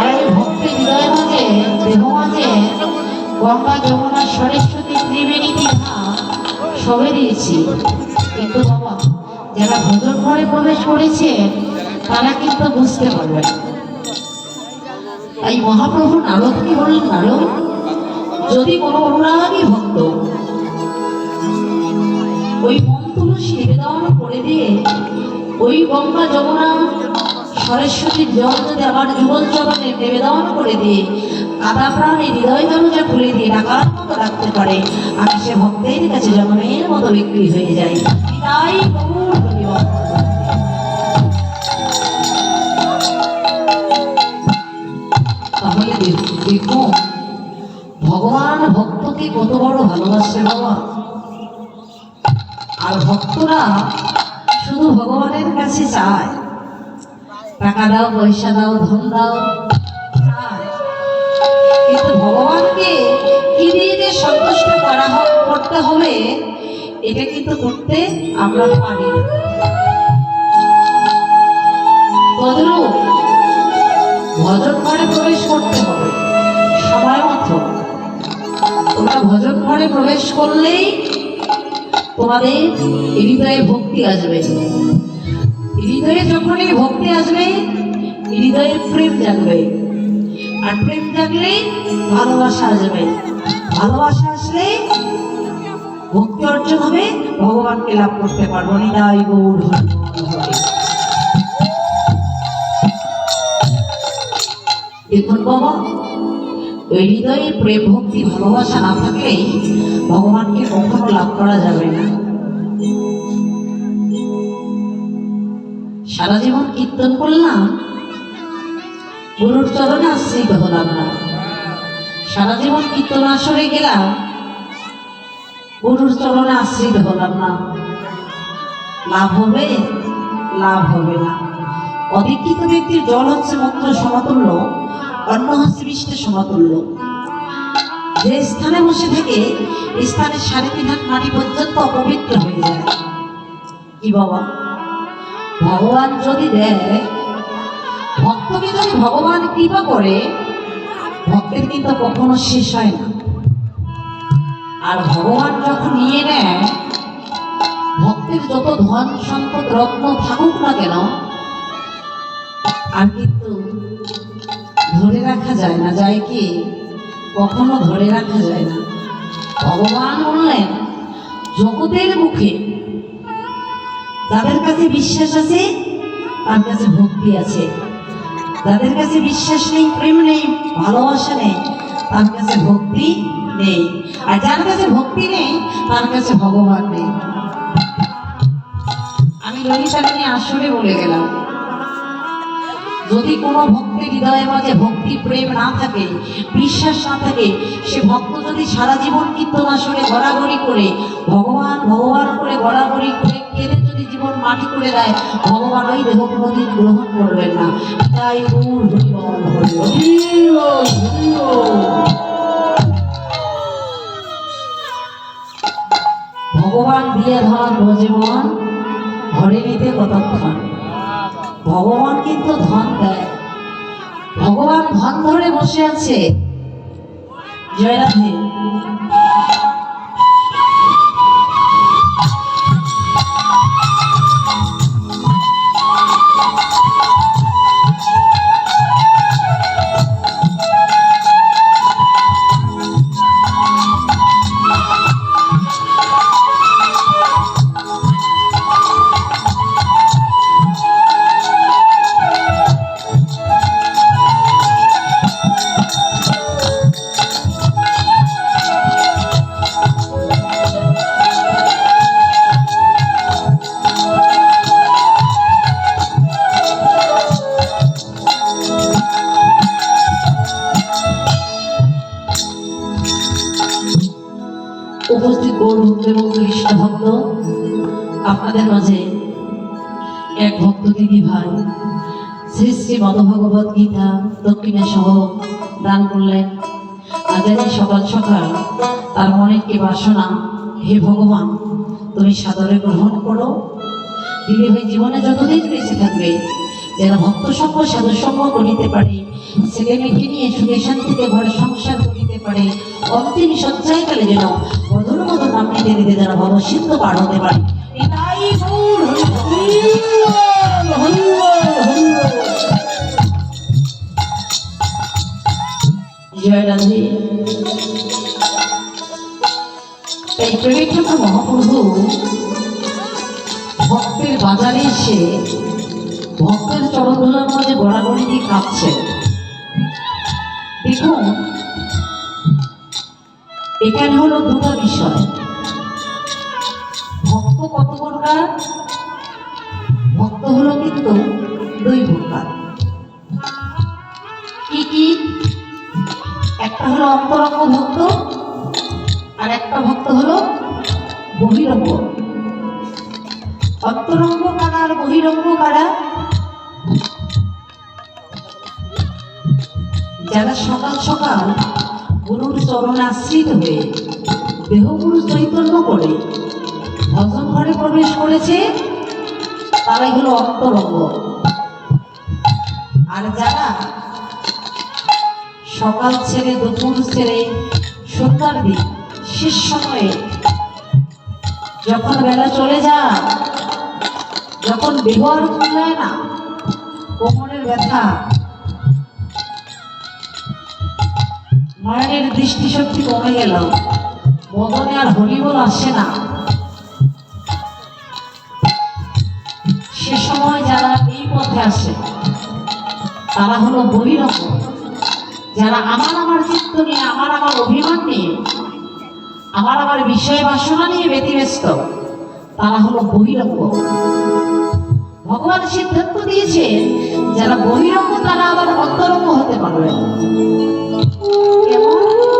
আর ভক্তি হৃদয় মাঝে গঙ্গা, যমুনা, সরস্বতী, ত্রিবেণী, দীঘা সবে দিয়েছি কিন্তু বাবা, যারা ভোজন ঘরে প্রবেশ করেছে, তারা কিন্তু বুঝতে পারবে। তাই মহাপ্রভু নারদকে বললেন, নারদ, যদি কোনো অনুরাগী ভক্ত ওই মন তুলসী নিবেদন করে দিয়ে ওই গঙ্গা, যমুনা সরস্বতীর যদি আমার যুগল চরণে নিবেদন করে দিয়ে কাদা প্রাণে হৃদয় দরজা খুলে দিয়ে ডাকার মতো রাখতে পারে। আমি সে ভক্তের কাছে জন্মের মতো বিক্রি হয়ে যাই তাই তাহলে দেখ- ভগবান ভক্তকে কত বড় ভালোবাসে বাবা। আর ভক্তরা শুধু ভগবানের কাছে চায়। টাকা দাও পয়সা দাও ধন দাও কিন্তু ভগবানকে কি দিয়ে যে সন্তুষ্ট করা করতে হবে, এটা কিন্তু করতে আমরা পারি। ভজন ঘরে প্রবেশ করতে হবে। সময় মতো। তোমরা ভজন ঘরে প্রবেশ করলেই তোমাদের হৃদয়ে ভক্তি আসবে। হৃদয়ে যখনই ভক্তি আসবে, হৃদয়ে প্রেম জাগবে। আর প্রেম জাগলে ভালোবাসা আসবে। ভালোবাসা আসলে ভক্তি অর্জন হবে, ভগবানকে লাভ করতে পারব নিদাই গৌর। দেখুন বাবা, ওই হৃদয়ে প্রেম, ভক্তি, ভালোবাসা না থাকলেই ভগবানকে কখনো লাভ করা যাবে না। সারা জীবন কীর্তন করলাম। গুরুর চরণে আশ্রিত হলাম না। সারা জীবন কীর্তন আসরে গেলাম। গুরুর চরণে আশ্রিত হলাম না। লাভ হবে? লাভ হবে না। অধিকৃত ব্যক্তির জল হচ্ছে মন্ত্র সমতুল্য, অন্ন হচ্ছে বৃষ্টির সমতুল্য। যে স্থানে বসে থেকে স্থানের সাড়ে তিন হাত মাটি পর্যন্ত অপবিত্র হয়ে যায়। কি বাবা? ভগবান যদি দেয়, ভক্তকে যদি ভগবান কৃপা করে, ভক্তের কিন্তু কখনো শেষ হয় না। আর ভগবান যখন নিয়ে নেয়, ভক্তের যত ধন, সম্পদ, রত্ন থাকুক না কেন, আর কিন্তু ধরে রাখা যায় না, যায় কি? কখনো ধরে রাখা যায় না। ভগবান বললেন, জগতের মুখে যাদের কাছে বিশ্বাস আছে? তার কাছে ভক্তি আছে। যাদের কাছে বিশ্বাস নেই, প্রেম নেই, ভালোবাসা নেই, তার কাছে ভক্তি নেই। আর যার কাছে ভক্তি নেই, তার কাছে ভগবান নেই। আমি রহিতারিণী আসরে বলে গেলাম, যদি কোনো ভক্তের হৃদয়ে মাঝে ভক্তি, প্রেম না থাকে, বিশ্বাস না থাকে, সে ভক্ত যদি সারা জীবন কীর্তন আসরে গড়াগড়ি করে, ভগবান ভগবান করে গড়াগড়ি করে কেঁদে জীবন মাটি করে দেয়। ভগবান ওই দেহ কোনোদিন গ্রহণ করবেন না। তাই। ভগবান দিয়ে ধন ভজমন ঘরে নিতে কতক্ষণ? ভগবান কিন্তু ধন দেয়। ভগবান ধন ধরে বসে আছে। জয়রাধে মাঝে এক ভক্ত দিদি ভাই শ্রী শ্রী মদভগবত গীতা, দক্ষিণে সহ দান করলেন। আজানি সকাল সকাল তার মনের কি বাসনা, হে ভগবান, তুমি সাদরে গ্রহণ করো। দিদি ভাই জীবনে যতদিন বেঁচে থাকবে, যেন ভক্ত সঙ্গ, সাধু সঙ্গ করিতে পারি, ছেলে মেয়েকে নিয়ে সুখে শান্তিতে ঘরে সংসার করিতে পারে, অন্তিম সজ্জায় যেন মধুর মধুর নামটি দিতে যেন ভব সিদ্ধ পার হতে পারে। জয় রাধে এই প্রেমিক ঠাকুর মহাপ্রভু ভক্তের বাজারে এসে ভক্তের চরণধুলার মধ্যে গড়াগড়ি দিয়ে কাঁপছে দেখুন, এখানে হলো দুটো বিষয়। ভক্ত কত প্রকার? ভক্ত হলো কিন্তু দুই প্রকার। হলো অন্তরঙ্গ ভক্ত, আর একটা ভক্ত হলো বহিরঙ্গ। অন্তরঙ্গ কারা আর বহিরঙ্গ কারা? যারা সকাল সকাল গুরুর চরণে আশ্রিত হয়ে দেহগুরু চৈতন্য করে ভজন ঘরে প্রবেশ করেছে, তারাই হলো অন্তরঙ্গ। আর যারা সকাল ছেড়ে, দুপুর ছেড়ে, সন্ধ্যার দিক, শেষ সময়ে যখন বেলা চলে যায়, যখন আর কুলায় না, কোমরের ব্যথা নয়নের দৃষ্টিশক্তি কমে গেল। বদনে আর হরিবল আসে না। সে সময় যারা এই পথে আসে, তারা হলো বহিরঙ্গ। যারা আমার আমার চিত্ত নিয়ে, আমার আমার অভিমান নিয়ে, আমার আমার বিষয় বাসনা নিয়ে ব্যতিব্যস্ত, তারা হলো বহিরঙ্গ। ভগবান সিদ্ধান্ত দিয়েছে যারা বহিরঙ্গ, তারা আবার অন্তরঙ্গ হতে পারবে কেমন?